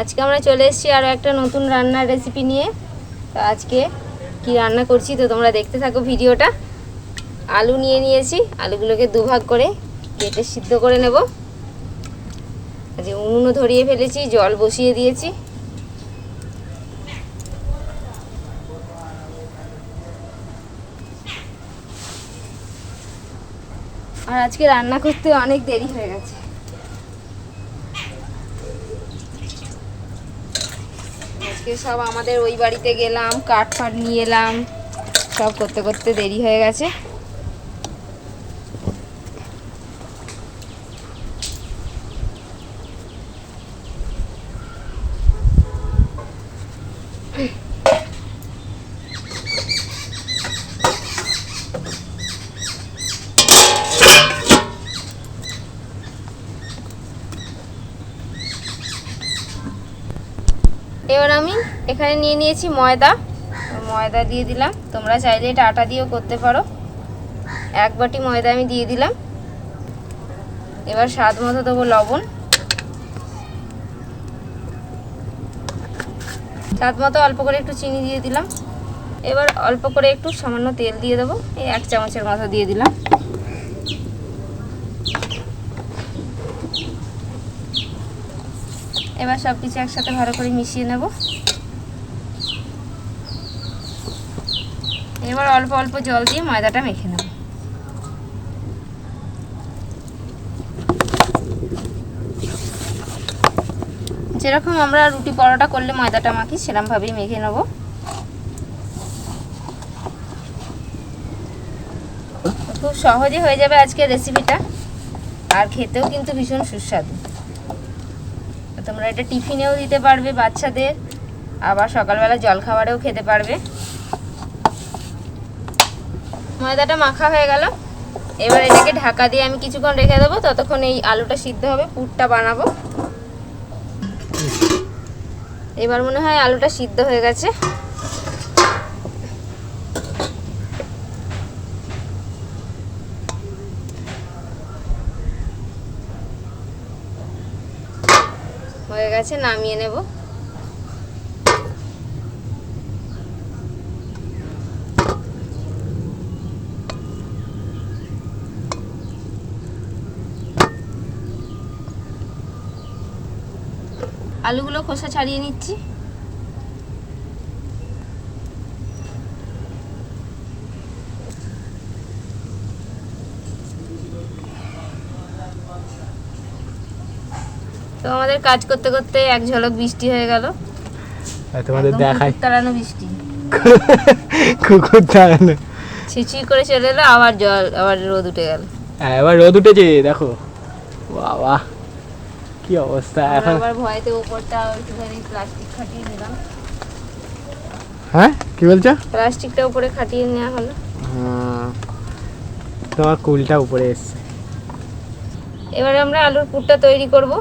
আজকে আমরা চলে এসেছি আরও একটা নতুন রান্নার রেসিপি নিয়ে। তো আজকে কি রান্না করছি তো তোমরা দেখতে থাকো ভিডিওটা। আলু নিয়ে নিয়েছি, আলুগুলোকে দুভাগ করে কেটে সিদ্ধ করে নেব। যে উনুনও ধরিয়ে ফেলেছি, জল বসিয়ে দিয়েছি। আর আজকে রান্না করতে অনেক দেরি হয়ে গেছে। আজকে সব আমাদের ওই বাড়িতে গেলাম, কাঠ ফাট নিয়ে এলাম, সব করতে করতে দেরি হয়ে গেছে। আমি এখানে নিয়ে নিয়েছি ময়দা। ময়দা দিয়ে দিলাম। তোমরা চাইলে এটা আটা দিয়েও করতে পারো। এক বাটি ময়দা আমি দিয়ে দিলাম। এবার স্বাদ মতো দেবো লবণ। স্বাদ মতো অল্প করে একটু চিনি দিয়ে দিলাম। এবার অল্প করে একটু সামান্য তেল দিয়ে দেবো। এই এক চামচের মতো দিয়ে দিলাম। এবার সব কিছু একসাথে ভালো করে মিশিয়ে নেব। এবার অল্প অল্প জল দিয়ে ময়দাটা মেখে নেব। যেরকম আমরা রুটি পরোটা করলে ময়দাটা মাখি সেরকমভাবেই মেখে নেব। খুব সহজে হয়ে যাবে আজকের রেসিপিটা আর খেতেও কিন্তু ভীষণ সুস্বাদু। তোমরা এটা টিফিনেও দিতে পারবে বাচ্চাদের। আবার সকালবেলা জলখাবারেও খেতে পারবে। ময়দাটা মাখা হয়ে গেল। এবার এটাকে ঢাকা দিয়ে আমি কিছুক্ষণ রেখে দেবো। ততক্ষণ এই আলুটা সিদ্ধ হবে, পুরটা বানাবো। এবার মনে হয় আলুটা সিদ্ধ হয়ে গেছে। গেছে নামিয়ে নেব। আলুগুলো খোসা ছাড়িয়ে নিচ্ছি। তো আমাদের কাজ করতে করতে এক ঝলক বৃষ্টি হয়ে গেল। আর তোমাদের দেখাই। তাড়ানো বৃষ্টি। কুকুর দাঁড়ানো ছিচি করে চলে এলো আবার জল আবার রোদ উঠে গেল। হ্যাঁ এবার রোদ উঠেছে দেখো। বাবা কি অবস্থা এখন? আবার ভয়েতে ওপরটা একটুখানি প্লাস্টিক খাটিয়ে নিলাম। হ্যাঁ কি বলছো? প্লাস্টিকটা উপরে খাটিয়ে নেওয়া হলো। হুম, তোমার কুলটা উপরে এসছে। এবারে আমরা আলুর পুরটা তৈরি করব।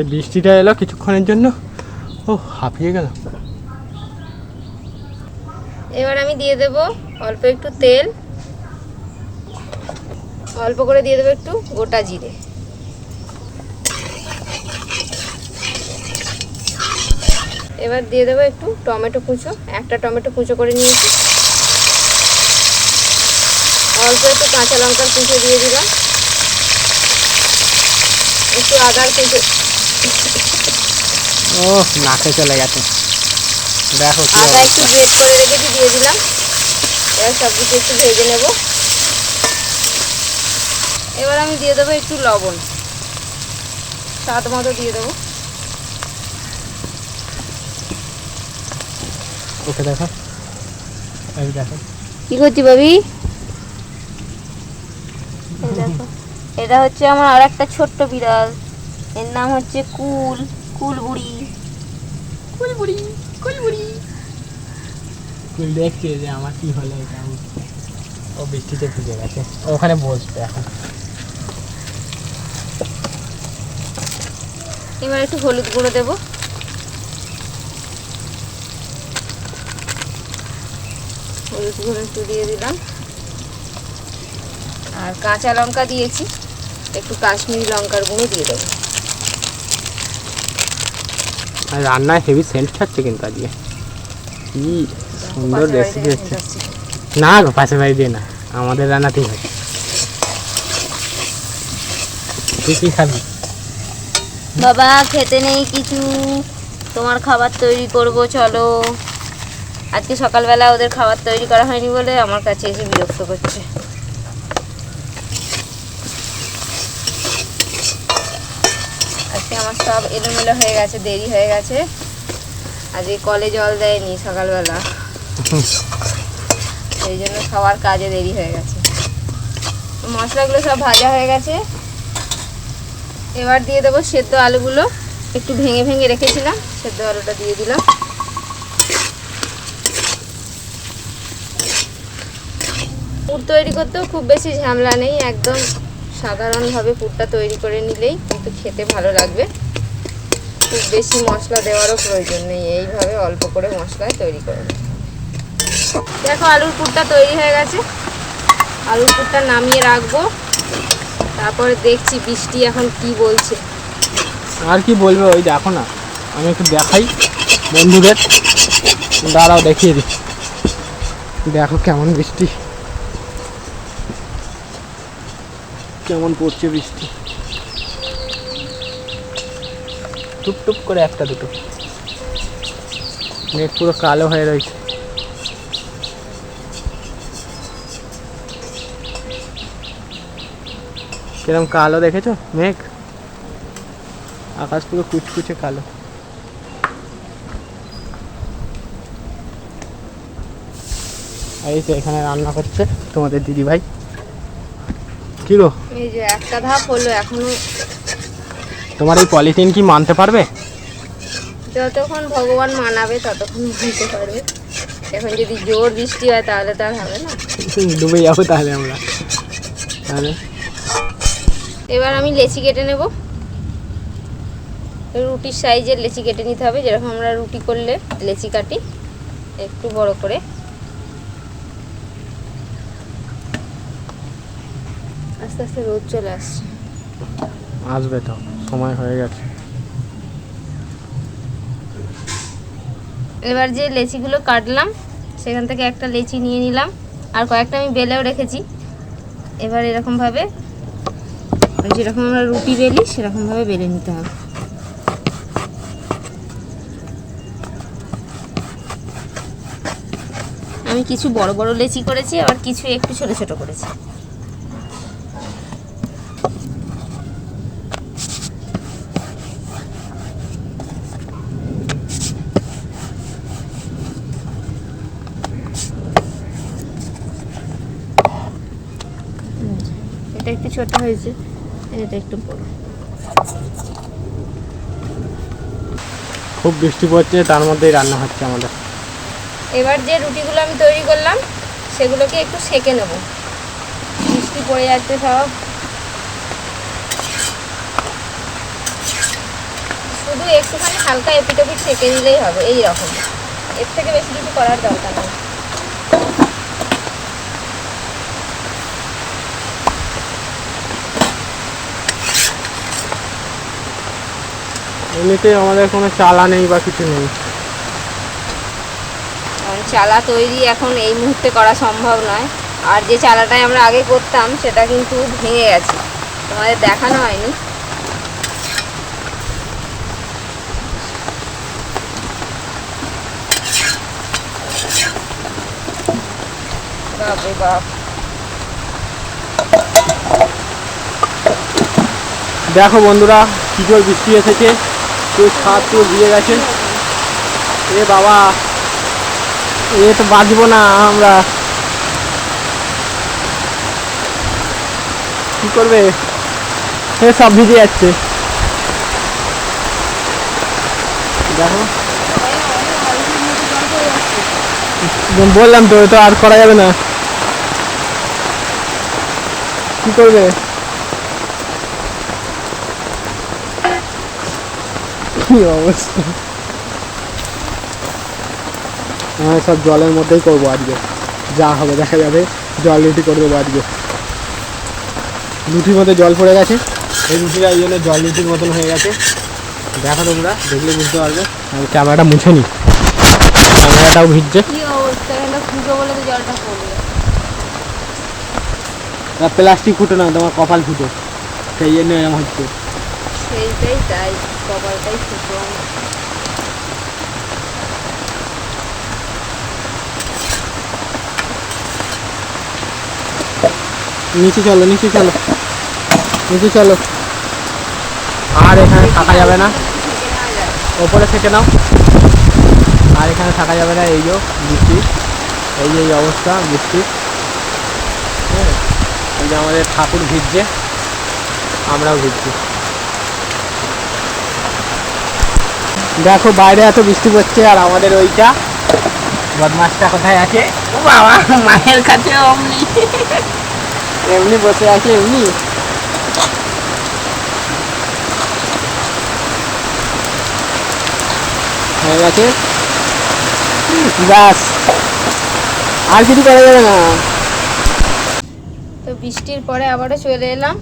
এই বৃষ্টিটা এলো কিছুক্ষণের জন্য। ও, হাঁপিয়ে গেল এবার আমি দিয়ে দেব অল্প একটু তেল। অল্প করে দিয়ে দেবো একটু গোটা জিরে। এবার দিয়ে দেবো একটু টমেটো কুচো। একটা টমেটো কুচো করে নিয়েছি। অল্প একটু কাঁচা লঙ্কার কুচো দিয়ে দিলাম। একটু আদার কুচো। ও নাকে চলে গেছে। দেখো কি আদা একটু গ্রেট করে রেখেছি দিয়ে দিলাম। এবার সব কিছু একটু ভেজে নেব। এবার আমি দিয়ে দেবো একটু লবণ। স্বাদ মতো দিয়ে দেবো। ওকে দেখো। এই দেখো। কি করছি ভাবি? এই দেখো। এটা হচ্ছে আমার আর একটা ছোট্ট বিড়াল। এর নাম হচ্ছে কুল। কুল বুড়ি কুল বুড়ি কুল দেখছে যে আমার কি হলো এটা আমি- ও বৃষ্টিতে ভিজে গেছে। ও ওখানে বসবে এখন। এবার একটু হলুদ গুঁড়ো দেবো। হলুদ গুঁড়ো একটু দিয়ে দিলাম। আর কাঁচা লঙ্কা দিয়েছি। একটু কাশ্মীরি লঙ্কার গুঁড়ো দিয়ে দেবো। আর রান্নায় হেভি সেন্ট ছাড়ছে কিন্তু আজকে। কি সুন্দর রেসিপি হচ্ছে। না গো পাশে বাড়ি দিয়ে না আমাদের রান্নাতেই হয়। তুই কি খাবি? বাবা খেতে নেই কিছু। তোমার খাবার তৈরি করব চলো। আজকে সকালবেলা ওদের খাবার তৈরি করা হয়নি বলে আমার কাছে এসে বিরক্ত করছে আজকে আমার সব এলোমেলো হয়ে গেছে, দেরি হয়ে গেছে। আজকে কলে জল দেয়নি সকালবেলা। সেই জন্য খাওয়ার কাজে দেরি হয়ে গেছে। মশলাগুলো সব ভাজা হয়ে গেছে। এবার দিয়ে দেবো সেদ্ধ আলুগুলো। একটু ভেঙে ভেঙে রেখেছিলাম, সেদ্ধ আলুটা দিয়ে দিলাম। পুর তৈরি করতেও খুব বেশি ঝামেলা নেই, একদম সাধারণভাবে পুরটা তৈরি করে নিলেই কিন্তু খেতে ভালো লাগবে। খুব বেশি মশলা দেওয়ারও প্রয়োজন নেই। এইভাবে অল্প করে মশলায় তৈরি করে। দেখো আলুর পুরটা তৈরি হয়ে গেছে। আলুর পুরটা নামিয়ে রাখব। তারপরে দেখছি বৃষ্টি এখন কি বলছে। আর কি বলবে ওই দেখো না আমি একটু দেখাই বন্ধুদের। দাঁড়াও দেখিয়ে দিই দেখো কেমন বৃষ্টি। কেমন পড়ছে বৃষ্টি। টুপ টুপ করে একটা দুটো। নেট পুরো কালো হয়ে রয়েছে। কিরম কালো দেখেছ? মেঘ? আকাশ পুরো কুচকুচে কালো। আর এই তো এখানে রান্না করছে তোমাদের দিদি ভাই কি গো? এই যে একটা ধাপ হলো এখনও তোমার এই পলিথিন কি মানতে পারবে? যতক্ষণ ভগবান মানাবে ততক্ষণ মানতে পারবে। এখন যদি জোর বৃষ্টি হয় তাহলে তো আর হবে না। ডুবে যাব তাহলে আমরা। তাহলে? এবার আমি লেচি কেটে নেব। রুটির সাইজের লেচি কেটে নিতে হবে। যেরকম আমরা রুটি করলে লেচি কাটি একটু বড় করে। আস্তে আস্তে রোদ চলে আসছে। আসবে তো। সময় হয়ে গেছে। এবার যে লেচিগুলো কাটলাম, সেখান থেকে একটা লেচি নিয়ে নিলাম, আর কয়েকটা আমি বেলেও রেখেছি। এবার এরকমভাবে, যেরকম আমরা রুটি বেলি, সেরকমভাবে বেলে নিতে হবে। আমি কিছু বড় বড় লেচি করেছি, আবার কিছু একটু ছোট ছোট করেছি এটা একটু ছোট হয়েছে এটা একটু বড় খুব বৃষ্টি পড়ছে তার মধ্যেই রান্না হচ্ছে আমাদের। এবার যে রুটিগুলো আমি তৈরি করলাম সেগুলোকে একটু সেকে নেব। বৃষ্টি পড়ে যাচ্ছে সব। শুধু একটুখানি হালকা এপিটোপিট সেকে নিলেই হবে এই রকম। এর থেকে বেশি কিছু করার দরকার নেই। এমনিতে আমাদের কোনো চালা নেই বা কিছু নেই। চালা তৈরি এখন এই মুহূর্তে করা সম্ভব নয়। আর যে চালাটাই আমরা আগে করতাম সেটা কিন্তু ভেঙে গেছে। তোমাদের দেখানো হয়নি। বাপরে বাপ। দেখো বন্ধুরা কি জোর বৃষ্টি এসেছে। কেউ ছাদ কেউ দিয়ে গেছে। এ বাবা, এ তো বাঁচবো না আমরা। কি করবে? এ সব ভিজে যাচ্ছে। দেখো। বললাম তো তো আর করা যাবে না। কি করবে? কি অবস্থা? হ্যাঁ সব জলের মধ্যেই করব আজকে। যা হবে দেখা যাবে। জল রুটি করে দেবো আজকে। রুটির মধ্যে জল পড়ে গেছে। এই রুটিটা এই জন্য জল রুটির মতন হয়ে গেছে। দেখো তোমরা দেখলে বুঝতে পারবে। আমি ক্যামেরাটা মুছে নি। ক্যামেরাটাও ভিজছে। প্লাস্টিক ফুটো না তোমার কপাল ফুটো। সেই জন্য এরকম হচ্ছে। সেইটাই তাই কপালটাই আমার। নিচে চলো নিচে চলো। নিচে চলো। আর এখানে থাকা যাবে না। ওপরে থেকে নাও। আর এখানে থাকা যাবে না, এই যে বৃষ্টি। এই যে এই অবস্থা বৃষ্টির হ্যাঁ এই যে আমাদের ঠাকুর ভিজছে, আমরাও ভিজছি। দেখো বাইরে এত বৃষ্টি পড়ছে আর আমাদের ওইটা। বদমাসটা কোথায় আছে? ও বাবা, মায়ের কাছে অমনি। এমনি বসে আছে, এমনি। হয়ে গেছে? ব্যাস। আর কিছু করা যাবে না। তো বৃষ্টির পরে আবারও চলে এলাম।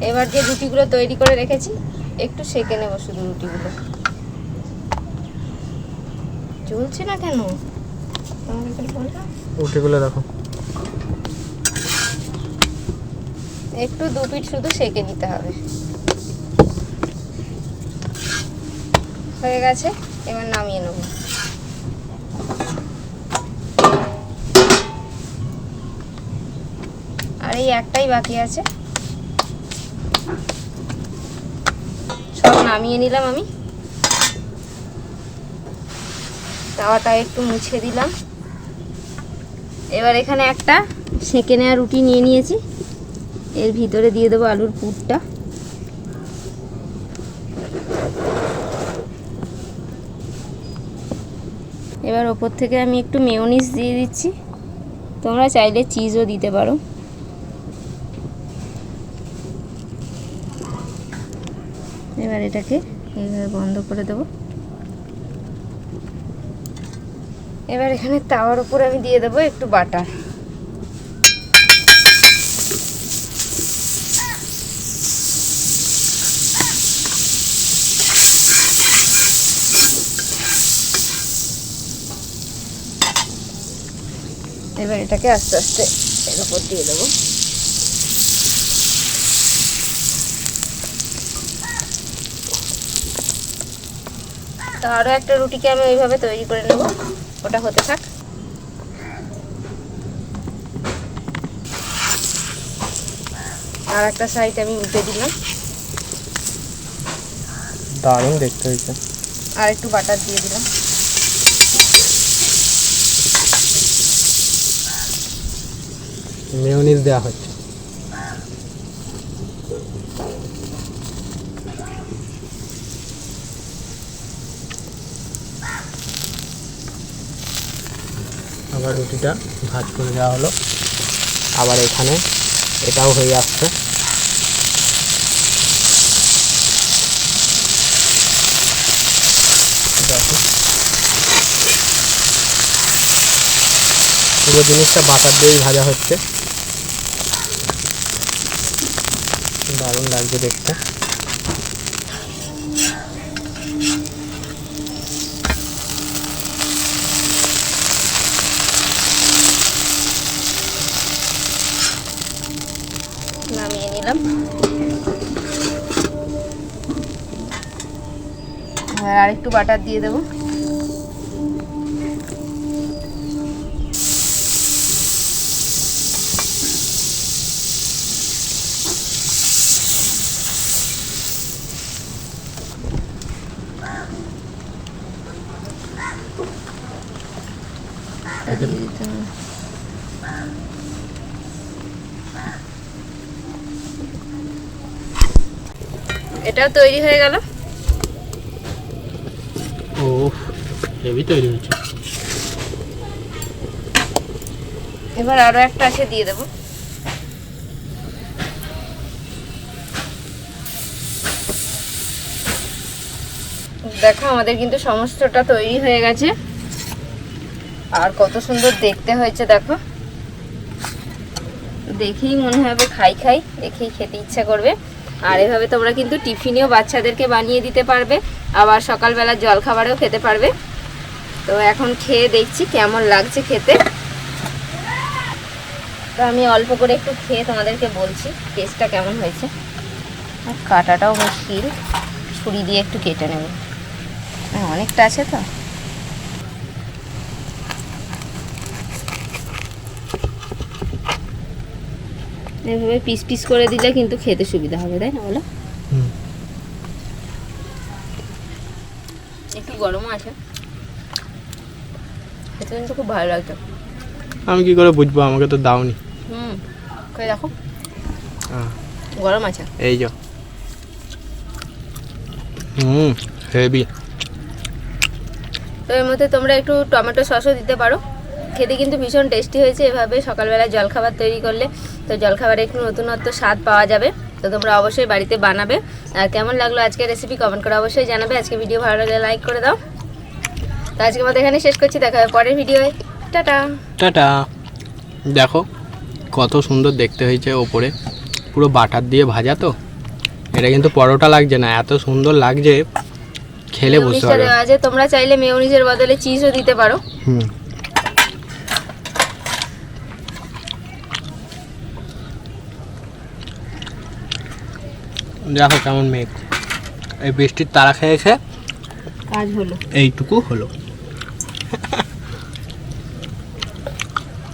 এবার যে রুটিগুলো তৈরি করে রেখেছি, একটু সেঁকে নেব শুধু রুটিগুলো। চলছে না কেন? বললাম। রুটিগুলো দেখো। একটু দু পিঠ শুধু সেঁকে নিতে হবে। হয়ে গেছে এবার নামিয়ে নেব। আর এই একটাই বাকি আছে। সব নামিয়ে নিলাম আমি। তাওয়াটা একটু মুছে দিলাম। এবার এখানে একটা সেঁকে নেওয়া রুটি নিয়ে নিয়েছি। এর ভিতরে দিয়ে দেবো আলুর পুরটা। এবার ওপর থেকে আমি একটু মেয়োনিজ দিয়ে দিচ্ছি। তোমরা চাইলে চিজও দিতে পারো। এবার এটাকে এইভাবে বন্ধ করে দেবো। এবার এখানে তাওয়ার উপরে আমি দিয়ে দেবো একটু বাটার। এবার এটাকে আস্তে আস্তে এর উপর দিয়ে দেবো। তো আরও একটা রুটিকে আমি ওইভাবে তৈরি করে নেব। ওটা হতে থাক। আর একটা সাইড আমি উল্টে দিলাম। দারুণ দেখতে হয়েছে। আর একটু বাটার দিয়ে দিলাম। মেয়োনিজ দেওয়া হচ্ছে। আবার রুটিটা ভাজ করে দেওয়া হলো। আবার এখানে এটাও হয়ে আসছে। পুরো জিনিসটা বাটার দিয়েই ভাজা হচ্ছে। দারুণ লাগছে দেখতে। আর একটু বাটার দিয়ে দেবো। এটাও তৈরি হয়ে গেল এবার আরও একটা আছে দিয়ে দেবো। দেখো, আমাদের কিন্তু সমস্তটা তৈরি হয়ে গেছে। আর কত সুন্দর দেখতে হয়েছে, দেখো। দেখেই মনে হবে খাই খাই, দেখেই খেতে ইচ্ছা করবে। আর এভাবে তোমরা কিন্তু টিফিনেও বাচ্চাদেরকে বানিয়ে দিতে পারবে। আবার সকালবেলা জল খাবারেও খেতে পারবে। তো এখন খেয়ে দেখছি কেমন লাগছে খেতে। তো আমি অল্প করে একটু খেয়ে তোমাদেরকে বলছি টেস্টটা কেমন হয়েছে। কাটাটাও মুশকিল ছুরি দিয়ে একটু কেটে নেব। হ্যাঁ, অনেকটা আছে তো। এভাবে পিস পিস করে দিলে কিন্তু খেতে সুবিধা হবে তাই না বলো? একটু গরমও আছে। খেতে কিন্তু খুব ভালো লাগছে আমি কি করে বুঝব? আমাকে তো দাওনি। হুম খেয়ে দেখো। গরম আছে। এই যো। Hmm heavy. তো এর মধ্যে তোমরা একটু টমেটো সসও দিতে পারো। খেতে কিন্তু ভীষণ টেস্টি হয়েছে এভাবে। সকালবেলা জলখাবার তৈরি করলে তো জলখাবারে একটু নতুনত্ব স্বাদ পাওয়া যাবে। তো তোমরা অবশ্যই বাড়িতে বানাবে। আর কেমন লাগল আজকে রেসিপি কমেন্ট করে অবশ্যই জানাবে। আজকে ভিডিও ভালো লাগলে লাইক করে দাও। তো আজকে আমাদের এখানে শেষ করছি দেখা হবে পরের ভিডিওয়ে। টাটা। টাটা। দেখো কত সুন্দর দেখতে হয়েছে ওপরে। পুরো বাটার দিয়ে ভাজা তো। এটা কিন্তু পরোটা লাগছে না এত সুন্দর লাগছে। খেলে বুঝতে পারবে। আছে তোমরা চাইলে মেয়োনিজের বদলে চিজও দিতে পারো। হুম। দেখো কেমন মেঘ। এই বৃষ্টির তারা খেয়ে খেয়ে কাজ হলো। এইটুকু হলো।